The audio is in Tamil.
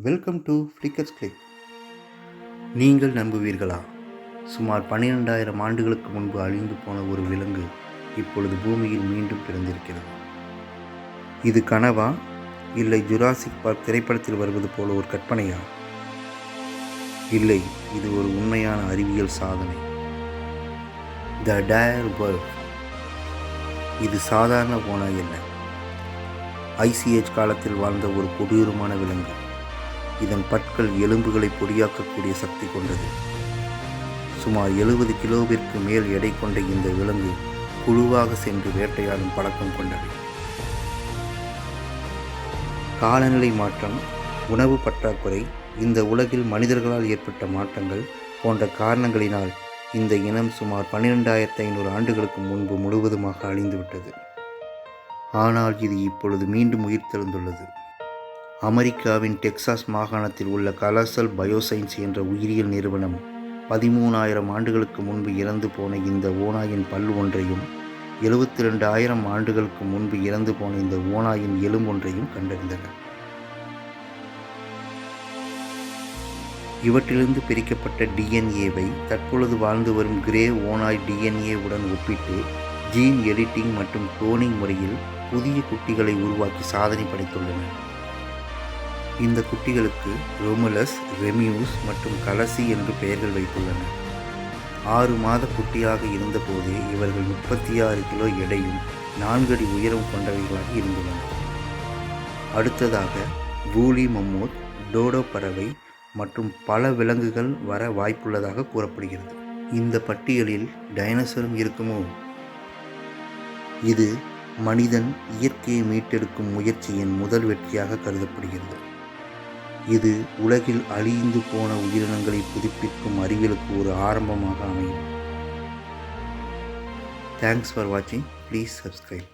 வெல்கம் டு ஃப்ளிக்கர்ஸ் கிளிக் நீங்கள் நம்புவீர்களா? சுமார் பன்னிரெண்டாயிரம் ஆண்டுகளுக்கு முன்பு அழிந்து போன ஒரு விலங்கு இப்பொழுது பூமியில் மீண்டும் பிறந்திருக்கிறது. இது கனவா? இல்லை ஜுராசிக் பார்க் திரைப்படத்தில் வருவது போல ஒரு கற்பனையா? இல்லை இது ஒரு உண்மையான அறிவியல் சாதனை. த டயர் வேர்ல்ட் இது சாதாரண ஓனாய் அல்ல. ஐசிஏஜ் காலத்தில் வாழ்ந்த ஒரு கொடூரமான விலங்கு. இதன் பற்கள் எலும்புகளை பொடியாக்கக்கூடிய சக்தி கொண்டது. சுமார் எழுபது கிலோவிற்கு மேல் எடை கொண்ட இந்த விலங்கு குழுவாக சென்று வேட்டையாடும் பழக்கம் கொண்டது. காலநிலை மாற்றம் உணவு பற்றாக்குறை இந்த உலகில் மனிதர்களால் ஏற்பட்ட மாற்றங்கள் போன்ற காரணங்களினால் இந்த இனம் சுமார் பன்னிரெண்டாயிரத்தி ஐநூறு ஆண்டுகளுக்கு முன்பு முழுவதுமாக அழிந்துவிட்டது. ஆனால் இது இப்பொழுது மீண்டும் உயிர் தெழுந்துள்ளது அமெரிக்காவின் டெக்சாஸ் மாகாணத்தில் உள்ள கலர்சல் பயோசைன்ஸ் என்ற உயிரியல் நிறுவனம் பதிமூணாயிரம் ஆண்டுகளுக்கு முன்பு இறந்து போன இந்த ஓநாயின் பல் ஒன்றையும் எழுபத்தி ரெண்டு ஆயிரம் ஆண்டுகளுக்கு முன்பு இறந்து போன இந்த ஓநாயின் எலும்பொன்றையும் கண்டறிந்தனர் இவற்றிலிருந்து பிரிக்கப்பட்ட டிஎன்ஏவை தற்பொழுது வாழ்ந்து வரும் கிரே ஓனாய் டிஎன்ஏ உடன் ஒப்பிட்டு ஜீன் எடிட்டிங் மற்றும் குளோனிங் முறையில் புதிய குட்டிகளை உருவாக்கி சாதனை படைத்துள்ளனர். இந்த குட்டிகளுக்கு ரோமுலஸ் ரெமியூஸ் மற்றும் கலசி என்று பெயர்கள் வைத்துள்ளனர் ஆறு மாத குட்டியாக இருந்தபோதே இவர்கள் முப்பத்தி ஆறு கிலோ எடையும் நான்கு அடி உயரம் கொண்டவைகளாக இருந்துள்ளனர் அடுத்ததாக பூலி மம்மூத் டோடோ பறவை மற்றும் பல விலங்குகள் வர வாய்ப்புள்ளதாக கூறப்படுகிறது. இந்த பட்டியலில் டைனோசரும் இருக்குமோ? இது மனிதன் இயற்கையை மீட்டெடுக்கும் முயற்சியின் முதல் வெற்றியாக கருதப்படுகிறது. இது உலகில் அழிந்து போன உயிரினங்களை புதுப்பிக்கும் அறிவியலுக்கு ஒரு ஆரம்பமாக அமையும். தேங்க்ஸ் ஃபார் வாட்சிங் ப்ளீஸ் சப்ஸ்கிரைப்